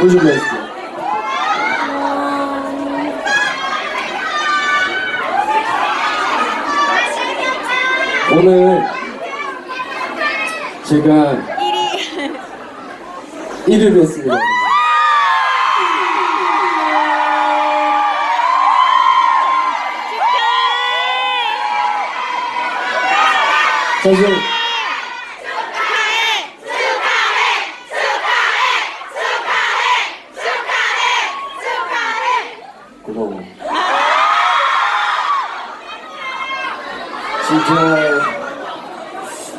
뭐 준비했을게요? 오늘 제가 1위를 했습니다. 사실 고마워. 진짜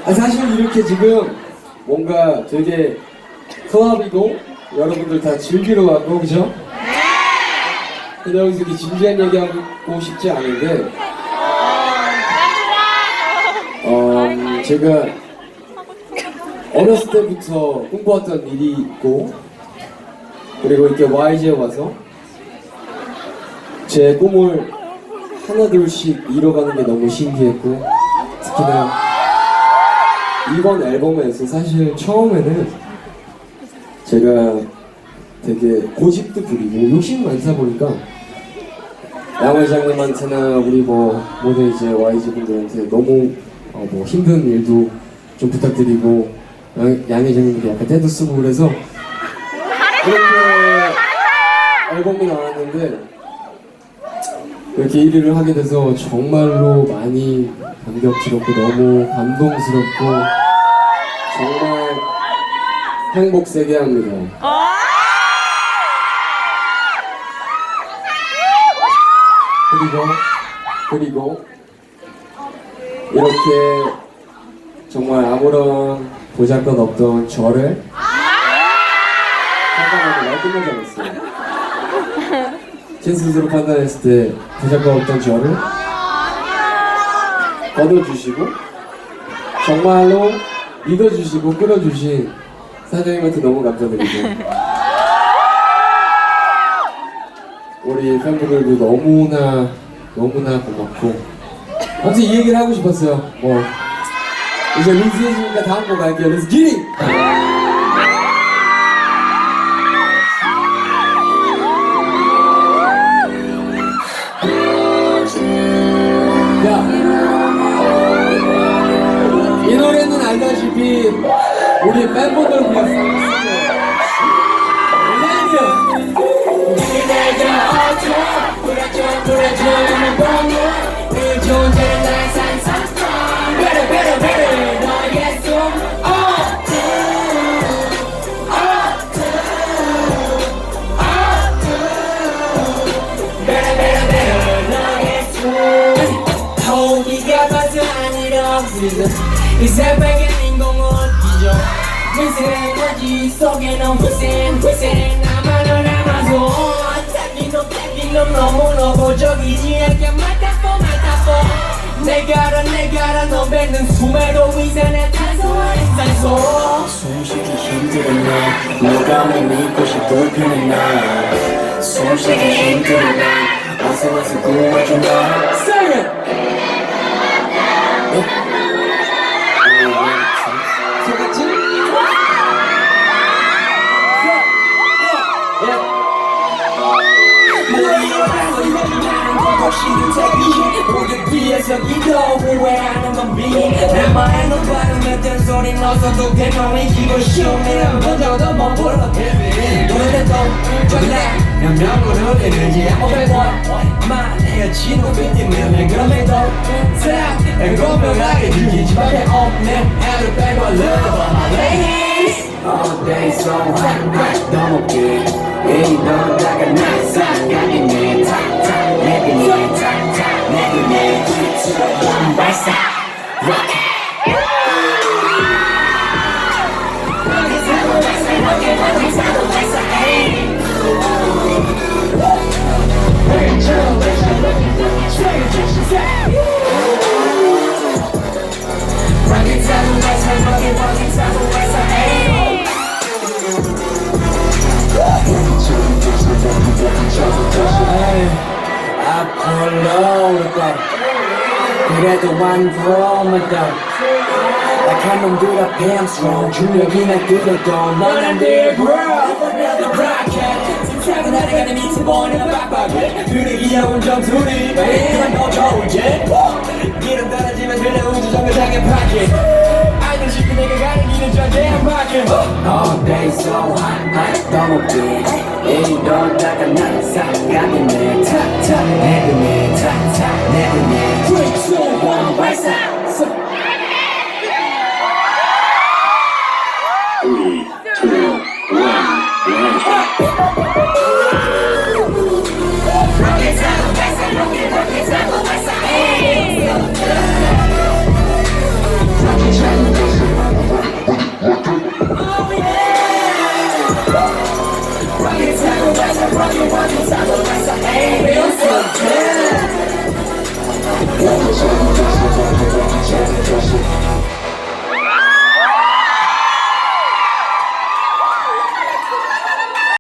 아, 사실 이렇게 지금 뭔가 되게 클럽이고 여러분들 다 즐기러 왔고 그죠? 근데 여기서 이렇게 진지한 얘기하고 싶지 않은데 어, 제가 어렸을 때부터 꿈꿔왔던 일이 있고 그리고 이렇게 YG에 와서 제 꿈을 하나둘씩 이뤄가는 게 너무 신기했고 특히나 이번 앨범에서 사실 처음에는 제가 되게 고집도 부리고 욕심 많다 보니까 양회장님한테나 우리 뭐 모든 이제 YG 분들한테 너무 어, 뭐 힘든 일도 좀 부탁드리고 양, 양회장님도 약간 때도 쓰고 그래서 이렇게 앨범이 나왔는데 이렇게 1위를 하게 돼서 정말로 많이 감격스럽고 너무 감동스럽고 정말 행복 세게 합니다. 그리고 그리고 이렇게 정말 아무런 보잘것 없던 저를 날 끝나지 않았어요. 제 스스로 판단했을 때 보잘것 없던 저를 걷어주시고 정말로 믿어주시고 끌어주신 사장님한테 너무 감사드리고 우리 팬분들도 너무나 너무나 고맙고. 아무튼 이 얘기를 하고 싶었어요. 뭐 이제 리즈 했으니까 다음 곡 갈게요. 리즈 기리 야 이 노래는 알다시피 우리 팬분들 위해서 아니라 이 새벽에 인공은 뒤져 미세먼지 속에 넌 후생 후생 나만을 남아서 땡기는 땡기는 너무너무 적이지 않게 맡아보 맡아보 내가라 내가라 너 뱉는 숨에도 위산의 탄소한 산소. 숨쉬기 힘든 날 누가 날 믿고 싶을 편한 날 숨쉬기 힘든 날 어서 와서 구해줘 날 Sing it! 기도 후회하는 건 비. 나만의 눈바람 같은 소리 넣어서도 대명해지고 쉬우면 먼저도 못 불러 노래도 졸라 몇 명으로 되는지 오백원만 내가 진호 빈티면 그럼에도 싹 고명하게 들지 집앞에 없는 애를 빼고 love my ladies All day so hot 너무 길 이런 다가 나사가겠네 앞으로 올까 그래도 완전하다 약한 놈들 앞에 I'm strong 중력이 날 끌어도 넌 안돼 girl Rocket 차분하게 가는 미트 보이는 빡빡해 둘이 귀여운 점수리 All day so hot hot 떠먹지 이러다가 난 싹가겠네 탁탁 내드네 탁탁 내드네 3, 2, 1 발사